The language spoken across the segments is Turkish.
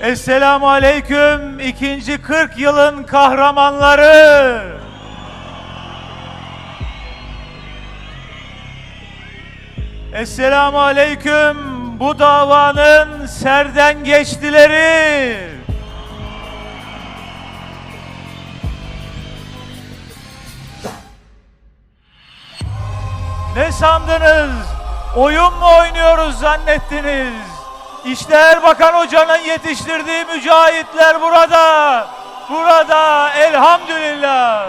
Esselamu Aleyküm ikinci 40 yılın kahramanları. Esselamu Aleyküm bu davanın serden geçtileri. Ne sandınız? Oyun mu oynuyoruz zannettiniz? İşte Erbakan Hoca'nın yetiştirdiği mücahitler burada. Burada elhamdülillah.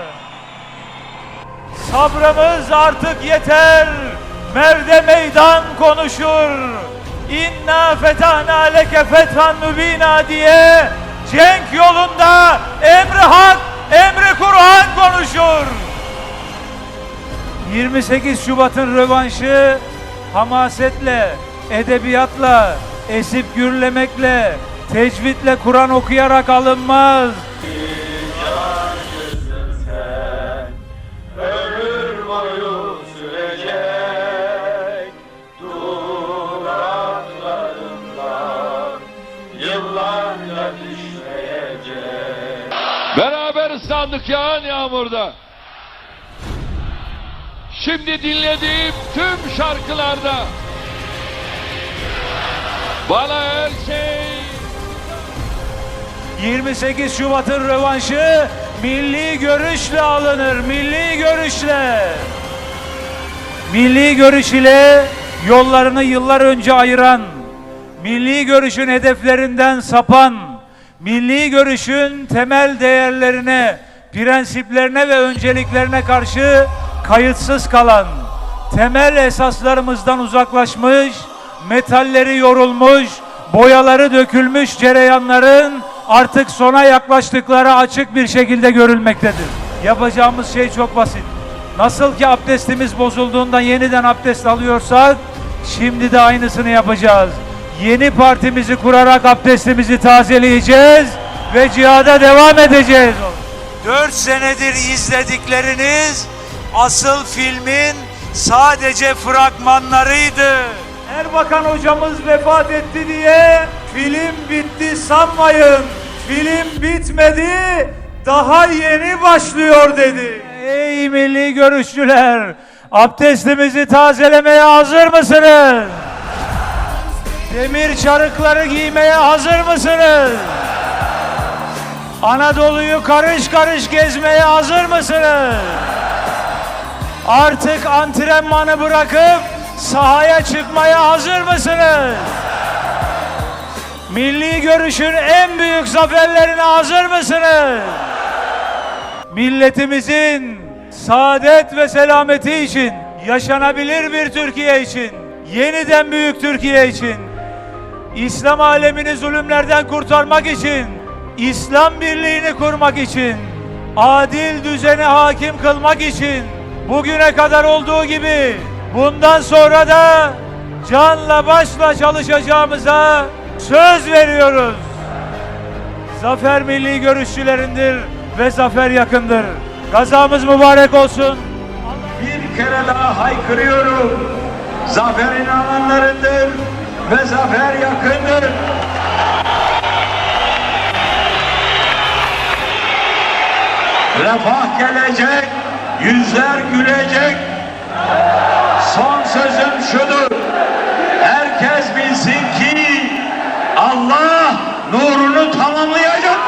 Sabrımız artık yeter. Merde meydan konuşur. İnna fetahna leke fethan mübina diye cenk yolunda emri hak, emri Kur'an konuşur. 28 Şubat'ın rövanşı hamasetle, edebiyatla, esip gürlemekle, tecvidle Kur'an okuyarak alınmaz. Beraber ıslandık yağan yağmurda. Şimdi dinlediğim tüm şarkılarda bana her şey 28 Şubat'ın rövanşı milli görüşle alınır, milli görüşle. Milli görüş ile yollarını yıllar önce ayıran, milli görüşün hedeflerinden sapan, milli görüşün temel değerlerine, prensiplerine ve önceliklerine karşı kayıtsız kalan, temel esaslarımızdan uzaklaşmış, metalleri yorulmuş, boyaları dökülmüş cereyanların artık sona yaklaştıkları açık bir şekilde görülmektedir. Yapacağımız şey çok basit. Nasıl ki abdestimiz bozulduğunda yeniden abdest alıyorsak, şimdi de aynısını yapacağız. Yeni partimizi kurarak abdestimizi tazeleyeceğiz ve cihada devam edeceğiz. Dört senedir izledikleriniz asıl filmin sadece fragmanlarıydı. Erbakan hocamız vefat etti diye film bitti sanmayın. Film bitmedi, daha yeni başlıyor dedi. Ey milli görüşçüler, abdestimizi tazelemeye hazır mısınız? Demir çarıkları giymeye hazır mısınız? Anadolu'yu karış karış gezmeye hazır mısınız? Artık antrenmanı bırakıp sahaya çıkmaya hazır mısınız? Milli görüşün en büyük zaferlerine hazır mısınız? Milletimizin saadet ve selameti için, yaşanabilir bir Türkiye için, yeniden büyük Türkiye için, İslam alemini zulümlerden kurtarmak için, İslam birliğini kurmak için, adil düzeni hakim kılmak için, bugüne kadar olduğu gibi bundan sonra da canla başla çalışacağımıza söz veriyoruz. Zafer milli görüşçülerindir ve zafer yakındır. Gazamız mübarek olsun. Bir kere daha haykırıyorum. Zaferin alanlarıdır ve zafer yakındır. Refah gelecek, yüzler gülecek. Son sözüm şudur. Herkes bilsin ki Allah nurunu tamamlayacak.